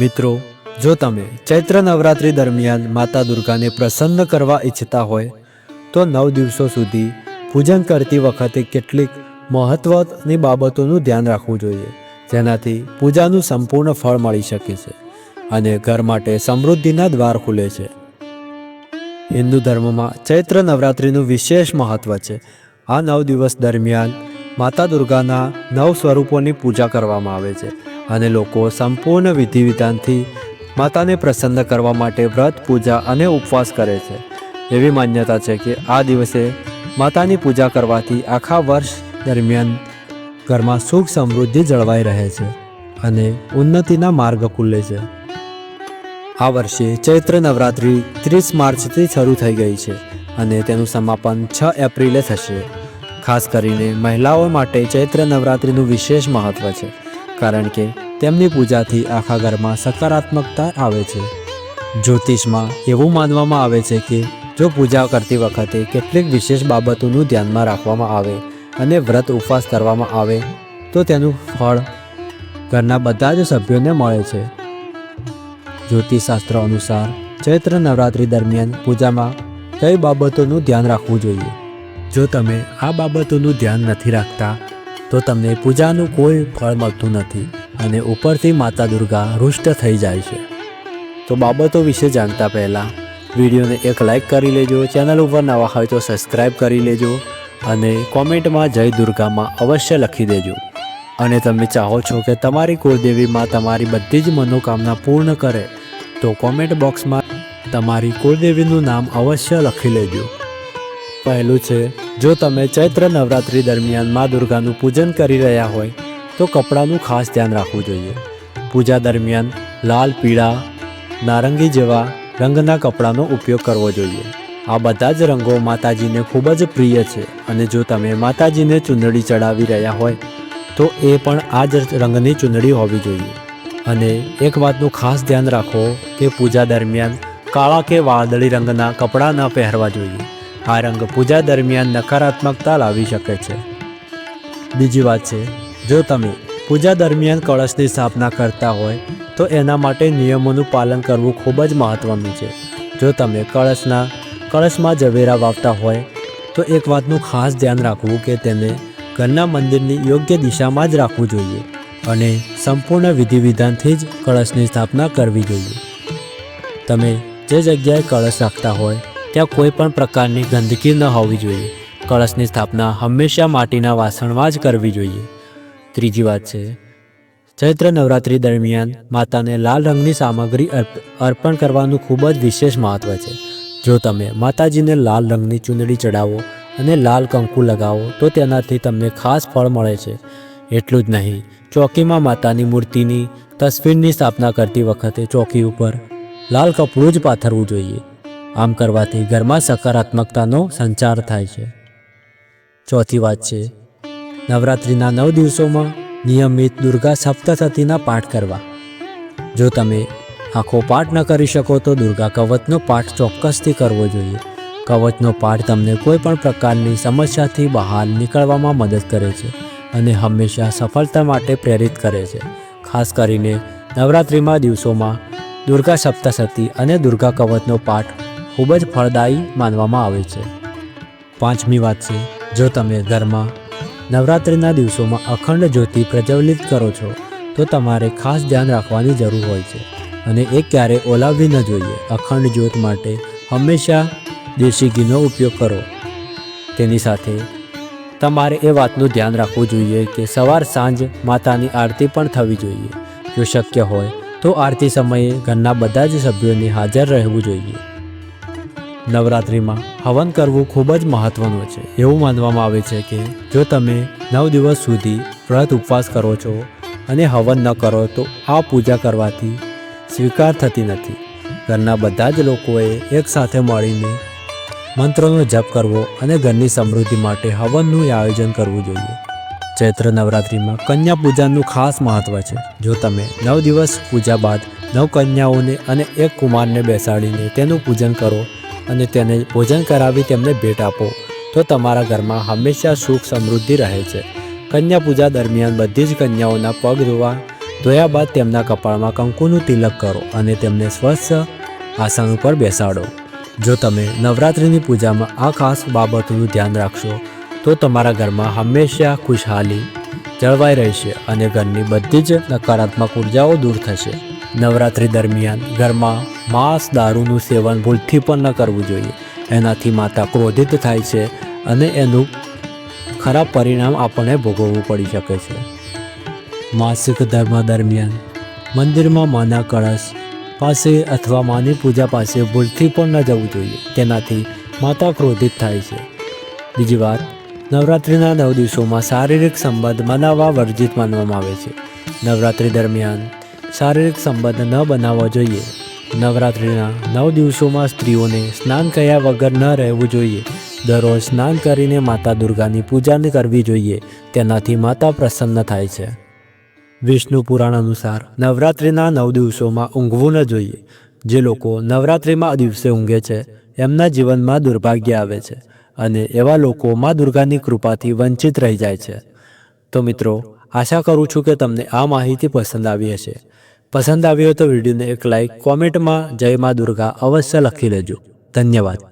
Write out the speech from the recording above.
મિત્રો, જો તમે ચૈત્ર નવરાત્રિ દરમિયાન માતા દુર્ગાને પ્રસન્ન કરવા ઈચ્છતા હોય, તો નવ દિવસો સુધી પૂજન કરતી વખતે કેટલીક મહત્વની બાબતોનું ધ્યાન રાખવું જોઈએ, જેનાથી પૂજાનું સંપૂર્ણ ફળ મળી શકે છે અને ઘર માટે સમૃદ્ધિના દ્વાર ખુલે છે. હિન્દુ ધર્મમાં ચૈત્ર નવરાત્રિનું વિશેષ મહત્વ છે. આ નવ દિવસ દરમિયાન માતા દુર્ગાના નવ સ્વરૂપોની પૂજા કરવામાં આવે છે. અને લોકો સંપૂર્ણ વિધિ વિધાનથી માતાને પ્રસન્ન કરવા માટે વ્રત, પૂજા અને ઉપવાસ કરે છે. એવી માન્યતા છે કે આ દિવસે માતાની પૂજા કરવાથી આખા વર્ષ દરમિયાન ઘરમાં સુખ સમૃદ્ધિ જળવાઈ રહે છે અને ઉન્નતિના માર્ગ ખુલે છે. આ વર્ષે ચૈત્ર નવરાત્રિ ત્રીસ માર્ચથી શરૂ થઈ ગઈ છે અને તેનું સમાપન છ એપ્રિલે થશે. ખાસ કરીને મહિલાઓ માટે ચૈત્ર નવરાત્રિનું વિશેષ મહત્ત્વ છે. કારણ કે તેમની પૂજાથી આખા ઘરમાં સકારાત્મકતા આવે છે. જ્યોતિષમાં એવું માનવામાં આવે છે કે જો પૂજા કરતી વખતે કેટલીક વિશેષ બાબતોનું ધ્યાનમાં રાખવામાં આવે અને વ્રત ઉપવાસ કરવામાં આવે, તો તેનું ફળ ઘરના બધા જ સભ્યોને મળે છે. જ્યોતિષશાસ્ત્ર અનુસાર ચૈત્ર નવરાત્રિ દરમિયાન પૂજામાં કઈ બાબતોનું ધ્યાન રાખવું જોઈએ? જો તમે આ બાબતોનું ધ્યાન નથી રાખતા તો તમને પૂજાનું કોઈ ફળ મળતું નથી અને ઉપરથી માતા દુર્ગા રુષ્ટ થઈ જાય છે. તો બાબતો વિશે જાણતા પહેલાં, વિડીયોને એક લાઈક કરી લેજો, ચેનલ ઉપર નવા હોય તો સબસ્ક્રાઈબ કરી લેજો અને કોમેન્ટમાં જય દુર્ગામાં અવશ્ય લખી દેજો. અને તમે ચાહો છો કે તમારી કુળદેવીમાં તમારી બધી જ મનોકામના પૂર્ણ કરે, તો કોમેન્ટ બોક્સમાં તમારી કુળદેવીનું નામ અવશ્ય લખી લેજો. પહેલું છે જો તમે ચૈત્ર નવરાત્રિ દરમિયાન મા દુર્ગાનું પૂજન કરી રહ્યા હોય, તો કપડાનું ખાસ ધ્યાન રાખવું જોઈએ. પૂજા દરમિયાન લાલ, પીળા, નારંગી જેવા રંગના કપડાનો ઉપયોગ કરવો જોઈએ. આ બધા જ રંગો માતાજીને ખૂબ જ પ્રિય છે અને જો તમે માતાજીને ચૂંદડી ચડાવી રહ્યા હોય, તો એ પણ આ જ રંગની ચૂંદડી હોવી જોઈએ. અને એક વાતનું ખાસ ધ્યાન રાખો કે પૂજા દરમિયાન કાળા કે વાદળી રંગના કપડાં ન પહેરવા જોઈએ. આ રંગ પૂજા દરમિયાન નકારાત્મકતા લાવી શકે છે. બીજી વાત છે, જો તમે પૂજા દરમિયાન કળશની સ્થાપના કરતા હોય, તો એના માટે નિયમોનું પાલન કરવું ખૂબ જ મહત્ત્વનું છે. જો તમે કળશના, કળશમાં ઝવેરા વાવતા હોય, તો એક વાતનું ખાસ ધ્યાન રાખવું કે તેને ઘરના મંદિરની યોગ્ય દિશામાં જ રાખવું જોઈએ અને સંપૂર્ણ વિધિ વિધાનથી જ કળશની સ્થાપના કરવી જોઈએ. તમે જે જગ્યાએ કળશ રાખતા હોય ત્યાં કોઈ પણ પ્રકારની ગંદકી ન હોવી જોઈએ. કળશની સ્થાપના હંમેશા માટીના વાસણમાં જ કરવી જોઈએ. ત્રીજી વાત છે, ચૈત્ર નવરાત્રિ દરમિયાન માતાને લાલ રંગની સામગ્રી અર્પ- અર્પણ કરવાનું ખૂબ જ વિશેષ મહત્ત્વ છે. જો તમે માતાજીને લાલ રંગની ચૂંદડી ચડાવો અને લાલ કંકુ લગાવો, તો તેનાથી તમને ખાસ ફળ મળે છે. એટલું જ નહીં, ચોકીમાં માતાની મૂર્તિની તસવીરની સ્થાપના કરતી વખતે ચોકી ઉપર લાલ કપડું જ પાથરવું જોઈએ. આમ કરવાથી ઘરમાં સકારાત્મકતાનો સંચાર થાય છે. ચોથી વાત છે, નવરાત્રિના નવ દિવસોમાં નિયમિત દુર્ગા સપ્તસતીના પાઠ કરવા. જો તમે આખો પાઠ ન કરી શકો તો દુર્ગા કવચનો પાઠ ચોક્કસથી કરવો જોઈએ. કવચનો પાઠ તમને કોઈ પણ પ્રકારની સમસ્યાથી બહાર નીકળવામાં મદદ કરે છે અને હંમેશા સફળતા માટે પ્રેરિત કરે છે. ખાસ કરીને નવરાત્રિમાં દિવસોમાં દુર્ગા સપ્તસતી અને દુર્ગા કવચનો પાઠ ખૂબ જ ફળદાયી માનવામાં આવે છે. પાંચમી વાત છે, જો તમે ઘરમાં નવરાત્રિના દિવસોમાં અખંડ જ્યોતિ પ્રજ્વલિત કરો છો, તો તમારે ખાસ ધ્યાન રાખવાની જરૂર હોય છે અને એ ક્યારેય ઓલાવવી ન જોઈએ. અખંડ જ્યોત માટે હંમેશા દેશી ઘીનો ઉપયોગ કરો. તેની સાથે તમારે એ વાતનું ધ્યાન રાખવું જોઈએ કે સવાર સાંજ માતાની આરતી પણ થવી જોઈએ. જો શક્ય હોય, તો આરતી સમયે ઘરના બધા જ સભ્યોને હાજર રહેવું જોઈએ. નવરાત્રિમાં હવન કરવું ખૂબ જ મહત્ત્વનું છે. એવું માનવામાં આવે છે કે જો તમે નવ દિવસ સુધી વ્રત ઉપવાસ કરો છો અને હવન ન કરો તો આ પૂજા કરવાથી સ્વીકાર થતી નથી. ઘરના બધા જ લોકોએ એકસાથે મળીને મંત્રોનો જપ કરવો અને ઘરની સમૃદ્ધિ માટે હવનનું આયોજન કરવું જોઈએ. ચૈત્ર નવરાત્રિમાં કન્યા પૂજાનું ખાસ મહત્ત્વ છે. જો તમે નવ દિવસ પૂજા બાદ નવ કન્યાઓને અને એક કુમારને બેસાડીને તેનું પૂજન કરો અને તેને ભોજન કરાવી તેમને ભેટ આપો. તો તમારા ઘરમાં હંમેશા સુખ સમૃદ્ધિ રહે છે. કન્યા પૂજા દરમિયાન બધી જ કન્યાઓના પગ ધોવા, ધોયા બાદ તેમના કપાળમાં કંકુનું તિલક કરો અને તેમને સ્વચ્છ આસન ઉપર બેસાડો. જો તમે નવરાત્રિની પૂજામાં આ ખાસ બાબતોનું ધ્યાન રાખશો, તો તમારા ઘરમાં હંમેશા ખુશહાલી જળવાઈ રહેશે અને ઘરની બધી જ નકારાત્મક ઉર્જાઓ દૂર થશે. નવરાત્રિ દરમિયાન ઘરમાં માંસ દારૂનું સેવન ભૂલથી પણ ન કરવું જોઈએ. એનાથી માતા ક્રોધિત થાય છે અને એનું ખરાબ પરિણામ આપણને ભોગવવું પડી શકે છે. માસિક ધર્મ દરમિયાન મંદિરમાં માના કળશ પાસે અથવા માની પૂજા પાસે ભૂલથી પણ ન જવું જોઈએ. તેનાથી માતા ક્રોધિત થાય છે. બીજી વાત, નવરાત્રિના નવ દિવસોમાં શારીરિક સંબંધ બનાવવા વર્જિત માનવામાં આવે છે. નવરાત્રિ દરમિયાન શારીરિક સંબંધ ન બનાવવો જોઈએ. નવરાત્રિના નવ દિવસોમાં સ્ત્રીઓને સ્નાન કર્યા વગર ન રહેવું જોઈએ. દરરોજ સ્નાન કરીને માતા દુર્ગાની પૂજા કરવી જોઈએ. તેનાથી માતા પ્રસન્ન થાય છે. વિષ્ણુ પુરાણ અનુસાર નવરાત્રિના નવ દિવસોમાં ઊંઘવું ન જોઈએ. જે લોકો નવરાત્રિમાં દિવસે ઊંઘે છે, એમના જીવનમાં દુર્ભાગ્ય આવે છે અને એવા લોકો મા દુર્ગાની કૃપાથી વંચિત રહી જાય છે. તો મિત્રો, આશા કરું છું કે તમને આ માહિતી પસંદ આવી હશે. પસંદ આવ્યો તો વિડીયોને એક લાઈક કોમેન્ટમાં જય મા દુર્ગા અવશ્ય લખી લેજો. ધન્યવાદ.